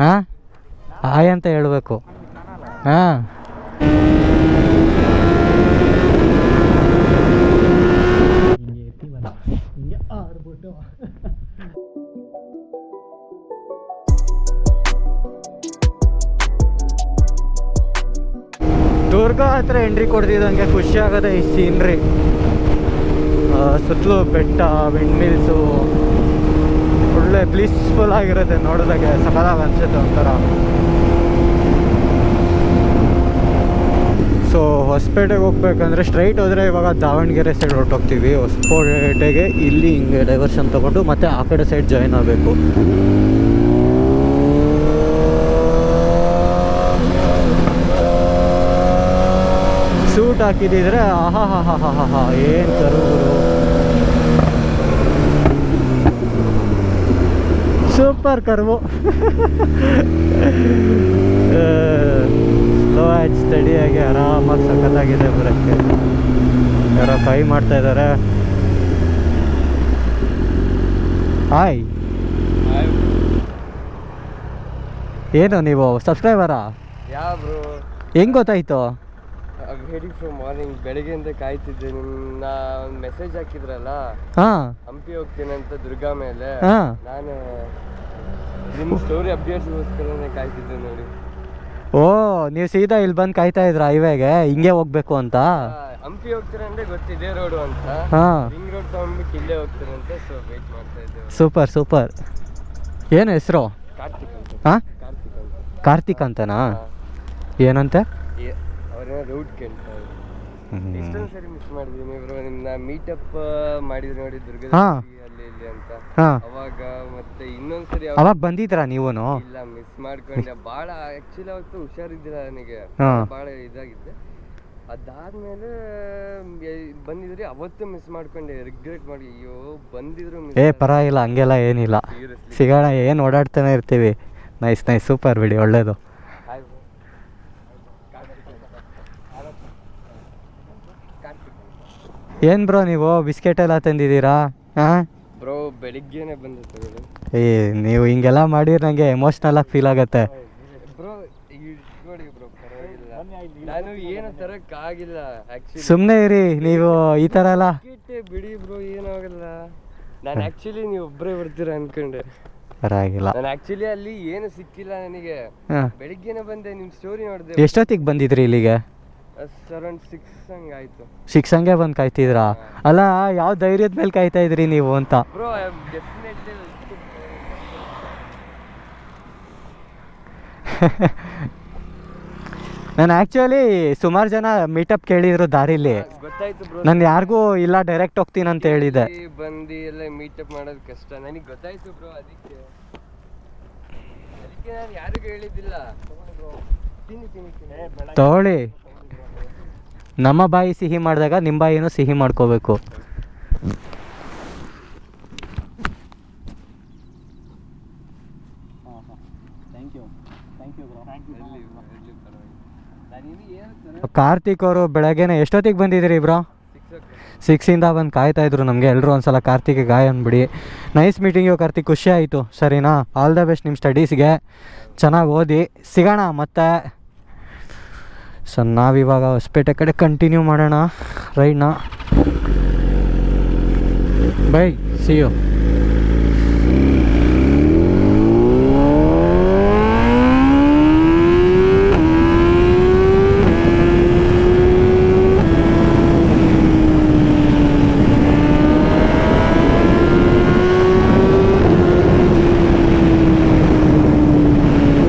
ಹಾಂ? ಹಾಯ್ ಅಂತ ಹೇಳ್ಬೇಕು. ಹಾಂ. ದುರ್ಗ ಹತ್ರ ಎಂಟ್ರಿ ಕೊಡ್ತಿದ್ದಂಗೆ ಖುಷಿ ಆಗೋದೆ ಈ ಸೀನ್ರಿ ಸುತ್ತಲೂ ಬೆಟ್ಟ ವಿಂಡ್ ಮಿಲ್ಸು ಒಳ್ಳೆ ಪ್ಲೀಸ್ಫುಲ್ ಆಗಿರುತ್ತೆ ನೋಡೋದಕ್ಕೆ ಸಕಲಾಗಿ ಅನಿಸುತ್ತೆ ಒಂಥರ. ಸೊ ಹೊಸಪೇಟೆಗೆ ಹೋಗ್ಬೇಕಂದ್ರೆ ಸ್ಟ್ರೈಟ್ ಹೋದರೆ ಇವಾಗ ದಾವಣಗೆರೆ ಸೈಡ್ ಹೊರಟೋಗ್ತೀವಿ. ಹೊಸಪೇಟೆಗೆ ಇಲ್ಲಿ ಹಿಂಗೆ ಡೈವರ್ಷನ್ ತೊಗೊಂಡು ಮತ್ತೆ ಆ ಕಡೆ ಸೈಡ್ ಜಾಯಿನ್ ಆಗಬೇಕು. ಸೂಟ್ ಹಾಕಿದಿದ್ರೆ ಆಹಾ ಹಾ ಹಾ ಹಾ ಹಾ ಏನು ಕರುಗಳು. ಸೂಪರ್ ಕರ್ವು ಸ್ಲೋ ಆ್ಯಂಡ್ ಸ್ಟಡಿಯಾಗಿ ಆರಾಮಾಗಿ ಸಖತ್ತಾಗಿದೆ ಬರೋಕ್ಕೆ ಯಾರೋ ಕೈ ಮಾಡ್ತಾ ಇದ್ದಾರೆ ಹಾಯ್ ಏನು ನೀವು ಸಬ್ಸ್ಕ್ರೈಬರಾ ಯಾ ಬ್ರೋ ಹೆಂಗ್ ಗೊತ್ತಾಯ್ತು ವೆರಿ ಫ್ರಮ್ ಮಾರ್ನಿಂಗ್ ಬೆಳಗ್ಗೆಯಿಂದ ಕಾಯ್ತಿದ್ದೆ. ನಿಮ್ಮ ಒಂದು ಮೆಸೇಜ್ ಹಾಕಿದ್ರಲ್ಲ? ಹಾಂ. ಹಂಪಿ ಹೋಗ್ತೀನಿ ಅಂತ ದುರ್ಗಾ ಮೇಲೆ. ಹಾಂ. ನಾನು ನಿಮ್ಮ ಸ್ಟೋರಿ ಅಪ್ಡೇಟ್ಸ್ಗೋಸ್ಕರನೇ ಕಾಯ್ತಿದ್ದೆ ನೋಡಿ. ಓ ನೀವು ಸೀದಾ ಇಲ್ಲಿ ಬಂದು ಕಾಯ್ತಾ ಇದ್ರ ಹೈವೇಗೆ? ಹಿಂಗೆ ಹೋಗ್ಬೇಕು ಅಂತ? ಆ, ಹಂಪಿ ಹೋಗ್ತೀರಾ ಅಂದ್ರೆ ಗೊತ್ತಿದೆ ರೋಡು ಅಂತ. ಹಾಂ. ರಿಂಗ್ ರೋಡ್ ತಗೊಂಡ್ಬಿಟ್ಟು ಇಲ್ಲೇ ಹೋಗ್ತೀರಂತೆ ಸೊ ವೇಟ್ ಮಾಡ್ತಾ ಇದ್ದೇವೆ. Super super. ಏನು ಹೆಸರು? ಕಾರ್ತಿಕ್ ಅಂತ. ಹಾಂ? ಕಾರ್ತಿಕ್ ಅಂತ. ಕಾರ್ತಿಕ್ ಅಂತನಾ? ಏನಂತೆ? ಏ- ರೂಟ್ ಕೇಳ್ತಾ ಇಷ್ಟೊಂದು ಸರಿ ಮಿಸ್ ಮಾಡಿದೀನಿ ಬ್ರೋ ನಿನ್ನ ಮೀಟಪ್ ಮಾಡಿದ್ರು ನೋಡಿ ದುರ್ಗದ ಹಾ. ಅಲ್ಲಿ ಇಲ್ಲಿ ಅಂತ. ಹಾಂ. ಅವಾಗ ಮತ್ತೆ ಇನ್ನೊಂದ್ ಸರಿ ಅವಾಗ ಬಂದಿದ್ರಾ ನೀವೂನು? ಇಲ್ಲ ಮಿಸ್ ಮಾಡ್ಕೊಂಡೆ. ಭಾಳ ಆಕ್ಚುಲಿ ಅವತ್ತು ಹುಷಾರಿದ್ದಿಲ್ಲ ನನಗೆ. ಹಾ. ಭಾಳ ಇದಾಗಿದ್ದೆ. ಅದಾದ್ಮೇಲೆ ಎ- ಬಂದಿದ್ರಿ. ಅವತ್ತು ಮಿಸ್ ಮಾಡ್ಕೊಂಡೆ. ರಿಗ್ರೆಟ್ ಮಾಡಿ ಅಯ್ಯೋ ಬಂದಿದ್ರು ಏ ಪರವಾಗಿಲ್ಲ ಹಂಗೆಲ್ಲ ಏನಿಲ್ಲ. ಸಿಗೋಣ ಏನು ಓಡಾಡ್ತಾನೆ ಇರ್ತೀವಿ. ನೈಸ್ ನೈಸ್ ಸೂಪರ್ ಬಿಡಿ ಒಳ್ಳೇದು Hi bro. ಕಾರ್ತಿಕ್ ಅಂತ. ಕಾರ್ತಿಕ್ ಅಂತ. ಏನು ಬ್ರೋ ನೀವು? ಬಿಸ್ಕೆಟ್ ಎಲ್ಲ ತಂದಿದ್ದೀರಾ? ಹಾಂ? ಬ್ರೋ ಬೆಳಿಗ್ಗೆನೆ ಬಂದಿತ್ತು ಏ ನೀವು ಹಿಂಗೆಲ್ಲ ಮಾಡಿದ್ರೆ ನನಗೆ ಎಮೋಷ್ನಲಾಗಿ ಫೀಲ್ ಆಗುತ್ತೆ. ಬ್ರೋ ಪರವಾಗಿಲ್ಲ. ನಾನು ಏನು ತರಕ್ಕಾಗಿಲ್ಲ ಆಕ್ಚುಲಿ ಸುಮ್ಮನೆ ಇರಿ ನೀವು ಈ ಥರ ಎಲ್ಲ. ಬಿಡಿ ಬ್ರೋ ಏನಾಗಲ್ಲ ನಾನು ಆಕ್ಚುಲಿ ನೀವು ಒಬ್ಬರೇ ಬರ್ತೀರ ಅನ್ಕೊಂಡೆ. ಪರವಾಗಿಲ್ಲ. ನಾನು ಆಕ್ಚುಲಿ ಅಲ್ಲಿ ಏನು ಸಿಕ್ಕಿಲ್ಲ ನನಗೆ. ಹಾಂ. ಬೆಳಿಗ್ಗೆನೆ ಬಂದೆ ನಿಮ್ಮ ಸ್ಟೋರಿ ನೋಡಿದೆ. ಎಷ್ಟೊತ್ತಿಗೆ ಬಂದಿದ್ರಿ ಇಲ್ಲಿಗೆ? ಅರೌಂಡ್ ಸಿಕ್ಸ್ ಹಂಗೆ ಆಯ್ತು. ಸಿಕ್ಸ್ ಹಂಗೆ ಬಂದು ಕಾಯ್ತಿದ್ರಾ? ಅಲ್ಲ ಯಾವ ಧೈರ್ಯದ ಮೇಲೆ ಕಾಯ್ತಾ ಇದ್ರಿ ನೀವು ಅಂತ? ಬ್ರೋ ಐ ಆಮ್ ಡೆಫಿನೆಟ್ಲಿ ನಾನು ಆ್ಯಕ್ಚುಲಿ ಸುಮಾರು ಜನ ಮೀಟಪ್ ಕೇಳಿದ್ರು ದಾರಿಲಿ. ಗೊತ್ತಾಯ್ತು ಬ್ರೋ ನಾನು ಯಾರಿಗೂ ಇಲ್ಲ ಡೈರೆಕ್ಟ್ ಹೋಗ್ತೀನಿ ಅಂತ ಹೇಳಿದೆ. ಬಂದು ಎಲ್ಲ ಮೀಟಪ್ ಮಾಡೋದು ಕಷ್ಟ. ನನಗೆ ಗೊತ್ತಾಯ್ತು ಬ್ರೋ ಅದಕ್ಕೆ. ಅದಕ್ಕೆ ನಾನು ಯಾರಿಗೂ ಹೇಳಿದ್ದಿಲ್ಲ. ತಗೊಳ್ಳಿ. ನಮ್ಮ ಬಾಯಿ ಸಿಹಿ ಮಾಡಿದಾಗ ನಿಮ್ಮ ಬಾಯಿನೂ ಸಿಹಿ ಮಾಡ್ಕೋಬೇಕು. ಕಾರ್ತಿಕ್ ಅವರು ಬೆಳಗ್ಗೆನೆ ಎಷ್ಟೊತ್ತಿಗೆ ಬಂದಿದ್ದೀರಿ ಬ್ರೋ? ಸಿಕ್ಸಿಂದ ಬಂದು ಕಾಯ್ತಾ ಇದ್ರು ನಮಗೆ ಎಲ್ಲರೂ ಒಂದ್ಸಲ ಕಾರ್ತಿಕ್ಗೆ ಗಾಯ ಅಂದ್ಬಿಡಿ. ನೈಸ್ ಮೀಟಿಂಗು ಕಾರ್ತಿಕ್, ಖುಷಿ ಆಯಿತು. ಸರಿನಾ? ಆಲ್ ದ ಬೆಸ್ಟ್ ನಿಮ್ಮ ಸ್ಟಡೀಸ್ಗೆ ಚೆನ್ನಾಗಿ ಓದಿ. ಸಿಗೋಣ ಮತ್ತೆ. ಸೊ ನಾವಿವಾಗ ಹೊಸಪೇಟೆ ಕಡೆ ಕಂಟಿನ್ಯೂ ಮಾಡೋಣ. ರೈಡ್ನ ಬೈ ಸಿ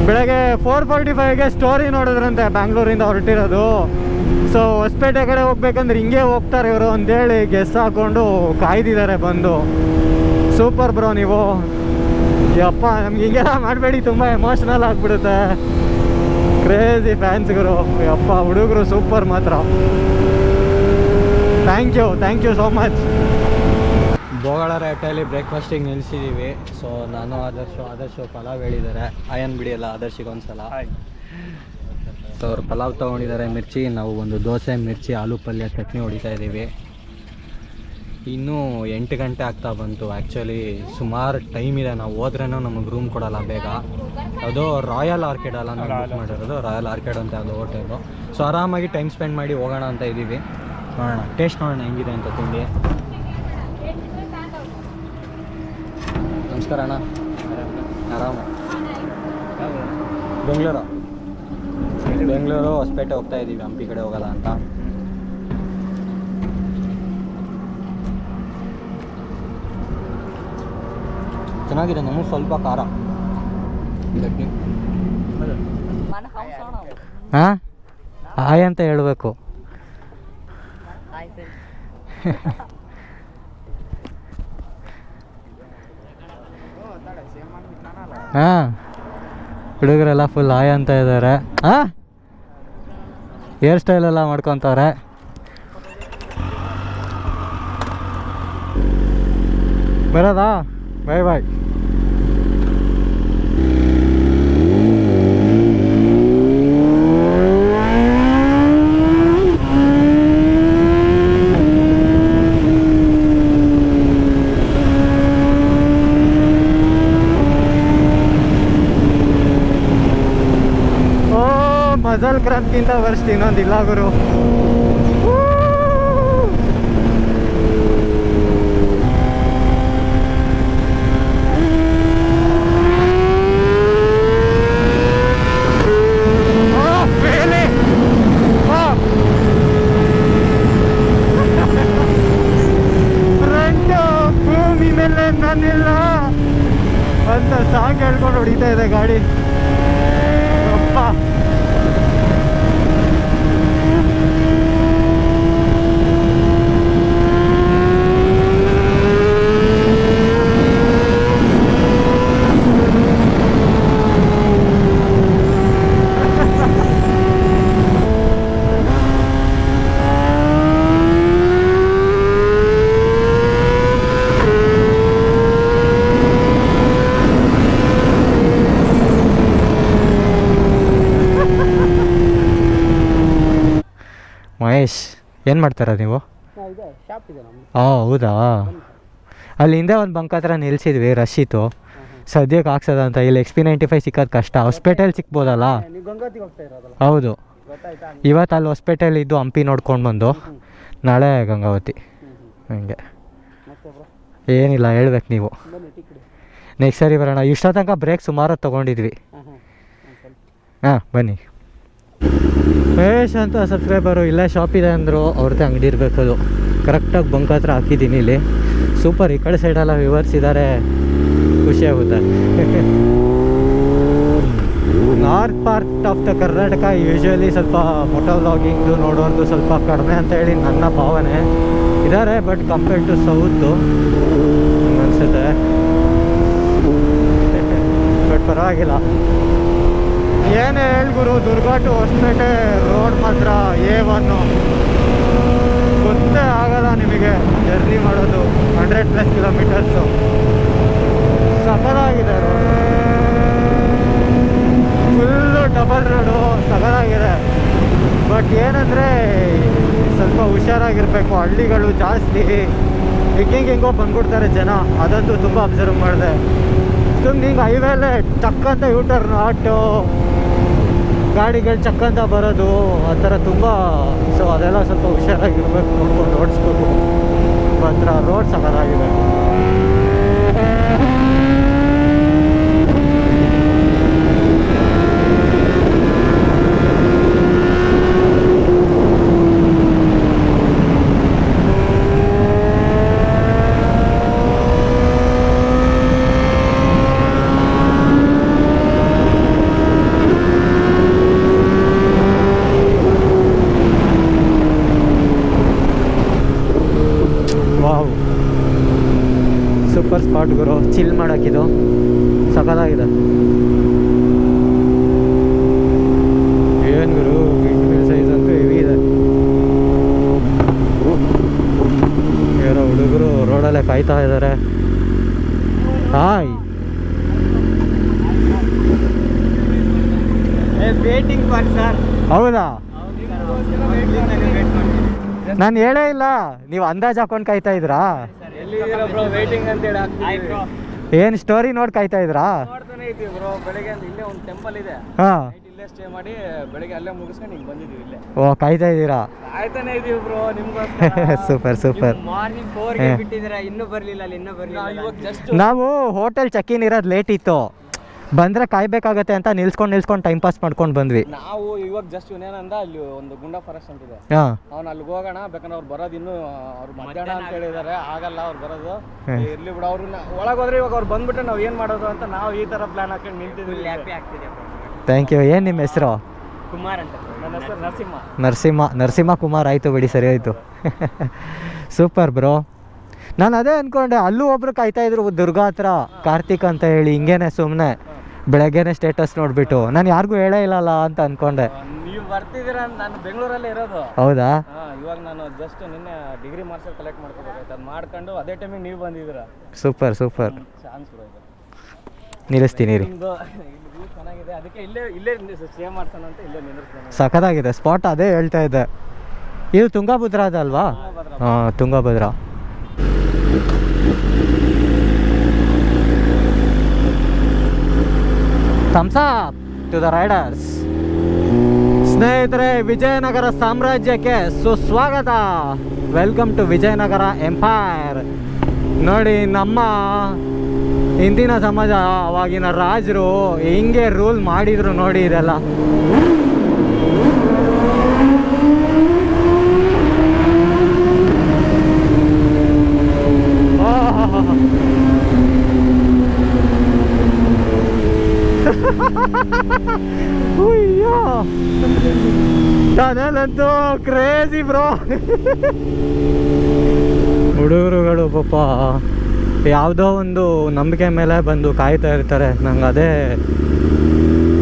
ಬೆಳಗ್ಗೆ ಫೋರ್ ಫಾರ್ಟಿ ಫೈವ್ಗೆ ಸ್ಟೋರಿ ನೋಡಿದ್ರಂತೆ ಬ್ಯಾಂಗ್ಳೂರಿಂದ ಹೊರಟಿರೋದು. ಸೊ ಹೊಸಪೇಟೆ ಕಡೆ ಹೋಗ್ಬೇಕಂದ್ರೆ ಹಿಂಗೆ ಹೋಗ್ತಾರೆ ಇವರು ಅಂತೇಳಿ ಗೆಸ್ ಹಾಕೊಂಡು ಕಾಯ್ದಿದ್ದಾರೆ ಬಂದು. ಸೂಪರ್ ಬ್ರೋ ನೀವು. ಯಪ್ಪ, ನಮ್ಗೆ ಹಿಂಗೆಲ್ಲ ಮಾಡಬೇಡಿ, ತುಂಬ ಎಮೋಷ್ನಲ್ ಆಗಿಬಿಡುತ್ತೆ. ಕ್ರೇಜಿ ಫ್ಯಾನ್ಸ್ಗರು ಅಪ್ಪ ಹುಡುಗರು ಸೂಪರ್ ಮಾತ್ರ. Thank you thank you so much ಬೋಗಳ ರೇಟಲ್ಲಿ ಬ್ರೇಕ್ಫಾಸ್ಟಿಗೆ ನಿಲ್ಲಿಸಿದ್ದೀವಿ ಸೊ ನಾನು ಆದರ್ಶು ಆದರ್ಶು ಪಲಾವ್ ಹೇಳಿದ್ದಾರೆ. ಅಯನ್ ಬಿಡಿಯಲ್ಲ ಆದರ್ಶಿಗೆ ಒಂದ್ಸಲ. ಸೊ ಅವ್ರು ಪಲಾವ್ ತೊಗೊಂಡಿದ್ದಾರೆ. ಮಿರ್ಚಿ ನಾವು ಒಂದು ದೋಸೆ ಮಿರ್ಚಿ ಆಲೂ ಪಲ್ಯ ಚಟ್ನಿ ಹೊಡಿತಾ ಇದ್ದೀವಿ. ಇನ್ನೂ ಎಂಟು ಗಂಟೆ ಆಗ್ತಾ ಬಂತು. ಆ್ಯಕ್ಚುಲಿ ಸುಮಾರು ಟೈಮ್ ಇದೆ. ನಾವು ಹೋದ್ರೂ ನಮಗೆ ರೂಮ್ ಕೊಡೋಲ್ಲ ಬೇಗ. ಅದು ರಾಯಲ್ ಆರ್ಕಿಡ್ ಅಲ್ಲ ನಾವು ಬುಕ್ ಮಾಡಿರೋದು. ರಾಯಲ್ ಆರ್ಕಿಡ್ ಅಂತ ಅದು ಹೋಟೆಲು ಸೊ ಆರಾಮಾಗಿ ಟೈಮ್ ಸ್ಪೆಂಡ್ ಮಾಡಿ ಹೋಗೋಣ ಅಂತ ಇದ್ದೀವಿ. ನೋಡೋಣ. ಟೇಸ್ಟ್ ನೋಡೋಣ ಹೆಂಗಿದೆ ಅಂತ ತಿಂಡಿ. ನಮಸ್ಕಾರ ಅಣ್ಣ. ಆರಾಮ? ಬೆಂಗಳೂರು. ಬೆಂಗಳೂರು ಹೊಸಪೇಟೆ ಹೋಗ್ತಾ ಇದ್ದೀವಿ ಹಂಪಿ ಕಡೆ ಹೋಗಲ್ಲ ಅಂತ. ಚೆನ್ನಾಗಿದೆ ನಮಗೆ ಸ್ವಲ್ಪ ಖಾರ. ಹಾಂ? ಹಾಯ್ ಅಂತ ಹೇಳಬೇಕು. ಹಾಂ. ಹುಡುಗರೆಲ್ಲ ಫುಲ್ ಆಯ್ ಅಂತ ಇದ್ದಾರೆ ಹಾಂ ಹೇರ್ ಸ್ಟೈಲ್ ಎಲ್ಲ ಮಾಡ್ಕೊತಾರೆ ಬರೋದಾ? ಬಾಯ್ ಬಾಯ್ ಓ ಮಜಲ್ ವರ್ಷ ವರ್ಸ್ಟ್ ಇನ್ನೊಂದಿಲ್ಲ ಗುರು Oh, really? Wow. ಫ್ರಂಟ್ ಭೂಮಿ ಮೇಲೆ ನಾನಿಲ್ಲ ಅಂತ ಸಾಂಗ್ ಹೇಳ್ಕೊಂಡು ಹೊಡಿತಾ ಇದೆ ಗಾಡಿ ಅಪ್ಪ ಮಹೇಶ್ ಏನು ಮಾಡ್ತಾರ ನೀವು? ಹಾಂ ಹೌದಾ ಅಲ್ಲಿ ಹಿಂದೆ? ಒಂದು ಬಂಕ್ ಹತ್ರ ನಿಲ್ಸಿದ್ವಿ ರಶ್ ಇತ್ತು ಸದ್ಯಕ್ಕೆ ಆಗ್ಸದ ಅಂತ. ಇಲ್ಲಿ ಎಕ್ಸ್ ಪಿ ನೈಂಟಿ ಫೈವ್ ಸಿಕ್ಕೋದು ಕಷ್ಟ. ಹೊಸ್ಪೇಟೆಯಲ್ಲಿ ಸಿಕ್ಬೋದಲ್ಲ? ಹೌದು. ಇವತ್ತು ಅಲ್ಲಿ ಹಾಸ್ಪಿಟಲ್ ಇದ್ದು ಹಂಪಿ ನೋಡ್ಕೊಂಡು ಬಂದು. ನಾಳೆ ಗಂಗಾವತಿ. ಹಂಗೆ. ಏನಿಲ್ಲ ಹೇಳ್ಬೇಕು ನೀವು. ನೆಕ್ಸ್ಟ್ ಸರಿ ಬರೋಣ. ಇಷ್ಟೋ ತನಕ ಬ್ರೇಕ್ ಸುಮಾರು ತೊಗೊಂಡಿದ್ವಿ ಹಾಂ ಬನ್ನಿ. ಮಹೇಶ್ ಅಂತ ಸಬ್ಸ್ಕ್ರೈಬರು ಇಲ್ಲ ಶಾಪ್ ಇದೆ ಅಂದರು ಅವ್ರದ್ದೇ ಅಂಗಡಿ ಇರಬೇಕು ಅದು ಕರೆಕ್ಟಾಗಿ ಬಂಕ್ ಹತ್ರ ಹಾಕಿದ್ದೀನಿ ಇಲ್ಲಿ. ಸೂಪರ್ ಈ ಕಡೆ ಸೈಡೆಲ್ಲ ವಿವರ್ಸ್ ಇದ್ದಾರೆ ಖುಷಿ ಆಗುತ್ತೆ. North part of the Karnataka usually ಸ್ವಲ್ಪ ಫೋಟೋ ವ್ಲಾಗಿಂಗು ನೋಡೋದು ಸ್ವಲ್ಪ ಕಡಿಮೆ ಅಂತ ಹೇಳಿ ನನ್ನ ಭಾವನೆ. ಇದ್ದಾರೆ ಬಟ್ ಕಂಪೇರ್ ಟು ಸೌತು ಅನಿಸುತ್ತೆ ಬಟ್ ಪರವಾಗಿಲ್ಲ. ಏನೇ ಹೇಳ್ಗುರು ದುರ್ಗಾ ಟು ಹೊಸಪೇಟೆ ರೋಡ್ ಮಾತ್ರ ಎ ಒನ್ನು ಗೊತ್ತೇ ಆಗಲ್ಲ ನಿಮಗೆ ಜರ್ನಿ ಮಾಡೋದು, ಹಂಡ್ರೆಡ್ ಪ್ಲಸ್ ಕಿಲೋಮೀಟರ್ಸು. ಸಫಲಾಗಿದೆ ರೋಡ್ ಫುಲ್ಲು ಡಬಲ್ ರೋಡು ಸಫಲಾಗಿದೆ ಬಟ್ ಏನಂದರೆ, ಸ್ವಲ್ಪ ಹುಷಾರಾಗಿರಬೇಕು, ಹಳ್ಳಿಗಳು ಜಾಸ್ತಿ. ಹೆಂಗೋ ಬಂದ್ಬಿಡ್ತಾರೆ ಜನ, ಅದಂತೂ ತುಂಬ ಅಬ್ಸರ್ವ್ ಮಾಡಿದೆ. ಸುಮ್ಮನೆ ಹಿಂಗೆ ಹೈವೇಲೆ ಟಕ್ಕಂತ ಯೂಟರ್ನ್ ಆಟೋ ಗಾಡಿಗಳು ಚಕ್ಕಂತ ಬರೋದು, ಆ ಥರ ತುಂಬ ಸೊ ಅದೆಲ್ಲ ಸ್ವಲ್ಪ ಹುಷಾರಾಗಿರ್ಬೇಕು ನೋಡ್ಕೊಂಡು ಓಡಿಸ್ಬೇಕು. ಮಾತ್ರ ರೋಡ್ ಸಕಲಾಗಿದೆ ವಾವ್. ಸೂಪರ್ ಸ್ಪಾಟ್ ಗುರು ಚಿಲ್ ಮಾಡೋಕ್ಕಿದು ಸಖತ್ತಾಗಿದೆ. ಏನು ಗುರು ಸೈಜ್ ಅಂತೂ ಹೆವಿ ಇದೆ. ಯಾರೋ ಹುಡುಗರು ರೋಡಲ್ಲೇ ಕಾಯ್ತಾ ಇದ್ದಾರೆ ಹಾಯ್. ಹೌದಾ. ನಾನು ಹೇಳೇ ಇಲ್ಲ. ನೀವು ಅಂದಾಜು ಹಾಕೊಂಡು ಕಾಯ್ತಾ ಇದ್ರಾ? ಏನ್ ಬ್ರೋ ವೇಟಿಂಗ್ ಅಂತ ಹೇಳಿ ಹಾಕ್ತಿದ್ದೀವಿ ಏನು ಸ್ಟೋರಿ ನೋಡಿ ಕಾಯ್ತಾ ಇದ್ರಾ? ನೋಡ್ತಾನೆ ಇದ್ದೀವಿ ಬ್ರೋ ಬೆಳಗ್ಗೆ ಇಲ್ಲೇ ಒಂದು ಟೆಂಪಲ್ ಇದೆ. ಹಾಂ. ನೈಟ್ ಸ್ಟೇ ಮಾಡಿ ಬೆಳಗ್ಗೆ ಅಲ್ಲೇ ಮುಗಿಸ್ಕೊಂಡು ಹಿಂಗೆ ಬಂದಿದ್ದೀವಿ ಇಲ್ಲೇ. ಓ ಕಾಯ್ತಾ ಇದ್ದೀರಾ? Super super. Morning four hey. ಬಿಟ್ಟಿದ್ದೀರಾ ಇನ್ನೂ ಬರಲಿಲ್ಲ ಅಲ್ಲಿ ಇನ್ನೂ ಬರಲಿಲ್ಲ ನಾವು ಹೋಟೆಲ್ ಚೆಕ್ ಇನ್ ಇರೋದು ಲೇಟ್ ಇತ್ತು. ಬಂದರೆ ಕಾಯ್ಬೇಕಾಗತ್ತೆ ಅಂತ ನಿಲ್ಸ್ಕೊಂಡು ನಿಲ್ಸ್ಕೊಂಡು ಟೈಮ್ ಪಾಸ್ ಮಾಡ್ಕೊಂಡು ಬಂದ್ವಿ. ನಾವು ಇವಾಗ ಜಸ್ಟ್ ಇವನೇನಂದ ಅಲ್ಲಿ ಒಂದು ಗುಂಡ ಫಾರೆಸ್ಟ್ ಅಂತ ಇದೆ. ಹಾಂ. ಅವ್ನು ಅಲ್ಲಿಗೆ ಹೋಗೋಣ ಬೇಕಂದ್ರೆ ಅವ್ರು ಬರೋದು ಇನ್ನೂ ಅವ್ರು ಮಧ್ಯಾಹ್ನ ಅಂತ ಹೇಳಿದಾರೆ ಆಗಲ್ಲ ಅವ್ರು ಬರೋದು. ಇರ್ಲಿ ಬಿಡು ಅವ್ರನ್ನ ಒಳಗೆ ಹೋದ್ರೆ ಇವಾಗ ಅವ್ರು ಬಂದ್ಬಿಟ್ಟು ನಾವು ಏನು ಮಾಡೋದು ಅಂತ ನಾವು ಈ ಥರ ಪ್ಲಾನ್ ಹಾಕೊಂಡು ನಿಂತಿದ್ವಿ ಹ್ಯಾಪಿ ಆಗ್ತಿದೆ ಥ್ಯಾಂಕ್ ಯು ಏನು ನಿಮ್ಮ ಹೆಸರು? ಕುಮಾರ್ ಅಂತ ನನ್ನ ಹೆಸರು ನರಸಿಂಹ. ನರಸಿಂಹ ನರಸಿಂಹ ಕುಮಾರ್ ಆಯಿತು ಬಿಡಿ ಸರಿ ಆಯಿತು. ಸೂಪರ್ ಬ್ರೋ ನಾನು ಅದೇ ಅನ್ಕೊಂಡೆ ಅಲ್ಲೂ ಒಬ್ರು ಕಾಯ್ತಾ ಇದ್ರು ದುರ್ಗಾ ಹತ್ರ ಕಾರ್ತಿಕ್ ಅಂತ ಹೇಳಿ ಹಿಂಗೇನೆ ಸುಮ್ಮನೆ ಬೆಳಗ್ಗೆನೆ ಸ್ಟೇಟಸ್ ನೋಡ್ಬಿಟ್ಟು. ನಾನು ಯಾರಿಗೂ ಹೇಳೇ ಇಲ್ಲಲ್ಲ ಅಂತ ಅನ್ಕೊಂಡೆ. ನೀವು ಬರ್ತಿದ್ದೀರಾ ನಾನು ಬೆಂಗಳೂರಲ್ಲೇ ಇರೋದು. ಹೌದಾ? ಇವಾಗ ನಾನು ಜಸ್ಟ್ ನಿನ್ನೆ ಡಿಗ್ರಿ ಮಾರ್ಕ್ಸಲ್ಲಿ ಕಲೆಕ್ಟ್ ಮಾಡ್ಕೋಬೇಕಾಯ್ತು. ಅದು ಮಾಡ್ಕೊಂಡು ಅದೇ ಟೈಮಿಗೆ ನೀವು ಬಂದಿದ್ದೀರಾ. ಸೂಪರ್ ಸೂಪರ್ ಚಾನ್ಸ್ ನಿಲ್ಲಿಸ್ತೀನಿ ರೀ ಚೆನ್ನಾಗಿದೆ. ಅದಕ್ಕೆ ಇಲ್ಲೇ ಇಲ್ಲೇ ಸ್ಟೇ ಮಾಡ್ಸೋಣ ಅಂತ ಇಲ್ಲೇ ನಿಲ್ಲಿಸ್ತಾನೆ. ಸಖತ್ತಾಗಿದೆ. ಸ್ಪಾಟ್ ಅದೇ ಹೇಳ್ತಾ ಇದ್ದೆ. ಇದು ತುಂಗಭದ್ರಾ ಅದಲ್ವಾ ಹಾಂ Tungabhadra. Thumbs up to the riders ಸ್ನೇಹಿತರೆ, ವಿಜಯನಗರ ಸಾಮ್ರಾಜ್ಯಕ್ಕೆ ಸುಸ್ವಾಗತ. ವೆಲ್ಕಮ್ ಟು ವಿಜಯನಗರ ಎಂಪೈರ್ ನೋಡಿ, ನಮ್ಮ ಹಿಂದಿನ ಸಮಾಜ ಅವಾಗಿನ ರಾಜರು ಹಿಂಗೆ ರೂಲ್ ಮಾಡಿದ್ರು ನೋಡಿ ಇದೆಲ್ಲ. ಅಯ್ಯೋ ಟನಲಂತೂ ಕ್ರೇಜಿ ಬ್ರೋ ಹುಡುಗರುಗಳು ಪಾಪ ಯಾವುದೋ ಒಂದು ನಂಬಿಕೆ ಮೇಲೆ ಬಂದು ಕಾಯ್ತಾ ಇರ್ತಾರೆ. ನಂಗೆ ಅದೇ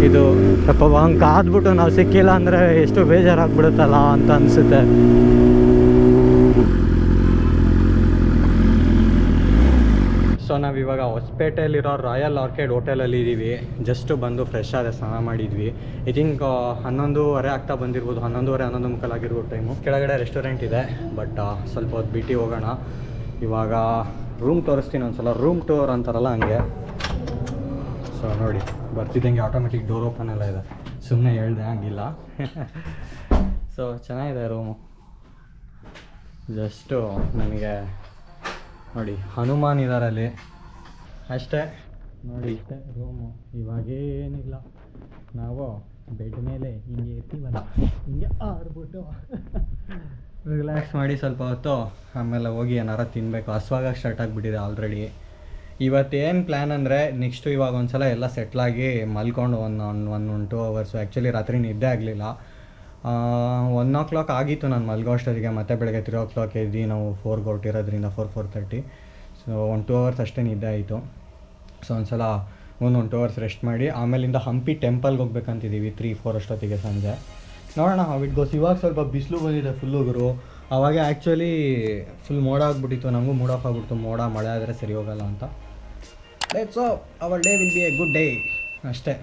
ಇದು ಪಾಪ ಹಂಗೆ ಕಾದ್ಬಿಟ್ಟು ನಾವು ಸಿಕ್ಕಿಲ್ಲ ಅಂದರೆ ಎಷ್ಟು ಬೇಜಾರಾಗ್ಬಿಡುತ್ತಲ್ಲ ಅಂತ ಅನಿಸುತ್ತೆ ಸೊ ನಾವು ಇವಾಗ ಹೊಸಪೇಟೆಯಲ್ಲಿರೋ ರಾಯಲ್ ಆರ್ಕಿಡ್ ಹೋಟೆಲಲ್ಲಿ ಇದ್ದೀವಿ ಜಸ್ಟ್ ಬಂದು ಫ್ರೆಶ್ ಆದ ಸ್ನಾನ ಮಾಡಿದ್ವಿ. ಐ ಥಿಂಕ್ ಹನ್ನೊಂದೂವರೆ ಆಗ್ತಾ ಬಂದಿರ್ಬೋದು. ಹನ್ನೊಂದುವರೆ, ಹನ್ನೊಂದು ಮುಖಲಾಗಿರ್ಬೋದು ಟೈಮು ಕೆಳಗಡೆ ರೆಸ್ಟೋರೆಂಟ್ ಇದೆ ಬಟ್ ಸ್ವಲ್ಪ ಹೊತ್ತು ಬಿಟ್ಟು ಹೋಗೋಣ. ಇವಾಗ ರೂಮ್ ತೋರಿಸ್ತೀನಿ ಒಂದ್ಸಲ. ರೂಮ್ ಟೂರ್ ಅಂತಾರಲ್ಲ ಹಂಗೆ. ಸೊ ನೋಡಿ, ಬರ್ತಿದ್ದಂಗೆ ಆಟೋಮೆಟಿಕ್ ಡೋರ್ ಓಪನ್ ಎಲ್ಲ ಇದೆ. ಸುಮ್ಮನೆ ಹೇಳ್ದೆ ಹಂಗಿಲ್ಲ. ಸೊ ಚೆನ್ನಾಗಿದೆ ರೂಮು ಜಸ್ಟು ನನಗೆ ನೋಡಿ, ಹನುಮಾನ್ ಇದ್ದಾರೆ ಅಲ್ಲಿ. ಅಷ್ಟೇ. ನೋಡಿ, ಇಷ್ಟೇ. ರೂಮು ಇವಾಗೇನಿಲ್ಲ. ನಾವು ಬೆಡ್ ಮೇಲೆ ಹಿಂಗೆ ಇರ್ತೀವಲ್ಲ ಹಿಂಗೆ ಆಡ್ಬಿಟ್ಟು. ರಿಲ್ಯಾಕ್ಸ್ ಮಾಡಿ ಸ್ವಲ್ಪ ಹೊತ್ತು ಆಮೇಲೆ ಹೋಗಿ ಏನಾರ ತಿನ್ನಬೇಕು ಹಸ್ವಾಗ ಸ್ಟಾರ್ಟ್ ಆಗಿಬಿಟ್ಟಿದೆ ಆಲ್ರೆಡಿ ಇವತ್ತೇನು ಪ್ಲ್ಯಾನ್ ಅಂದರೆ ನೆಕ್ಸ್ಟು ಇವಾಗ ಒಂದ್ಸಲ ಎಲ್ಲ ಸೆಟ್ಲಾಗಿ ಮಲ್ಕೊಂಡು one one one one two hours actually ರಾತ್ರಿ ನಿದ್ದೆ ಆಗಲಿಲ್ಲ. ಒನ್ ಓ ಕ್ಲಾಕ್ ಆಗಿತ್ತು ನಾನು ಮಲ್ಗೋ ಅಷ್ಟೊತ್ತಿಗೆ. ಮತ್ತೆ ಬೆಳಗ್ಗೆ ತ್ರೀ ಓ ಕ್ಲಾಕ್ ಎದ್ದು ನಾವು ಫೋರ್ಗೆ ಹೊರಟಿರೋದ್ರಿಂದ four four thirty so one two hours ಅಷ್ಟೇ ನಿದ್ದೆ ಆಯಿತು. ಸೊ ಒಂದು ಸಲ ಒಂದು ಒನ್ ಟೂ ಅವರ್ಸ್ ರೆಸ್ಟ್ ಮಾಡಿ, ಆಮೇಲಿಂದ ಹಂಪಿ ಟೆಂಪಲ್ಗೆ ಹೋಗ್ಬೇಕಂತಿದ್ದೀವಿ ತ್ರೀ ಫೋರ್ ಅಷ್ಟೊತ್ತಿಗೆ ಸಂಜೆ. ನೋಡೋಣ it goes. ಇವಾಗ ಸ್ವಲ್ಪ ಬಿಸಿಲು ಬಂದಿದೆ ಫುಲ್ಲು ಗುರು ಅವಾಗ ಆ್ಯಕ್ಚುಲಿ ಫುಲ್ ಮೋಡ ಆಗ್ಬಿಟ್ಟಿತ್ತು ನಮಗೂ ಮೂಡ್ ಆಫ್ ಆಗ್ಬಿಡ್ತು. ಮೋಡ, ಮಳೆ ಆದರೆ ಸರಿ ಹೋಗಲ್ಲ ಅಂತ. So our day will be a good day ಅಷ್ಟೇ.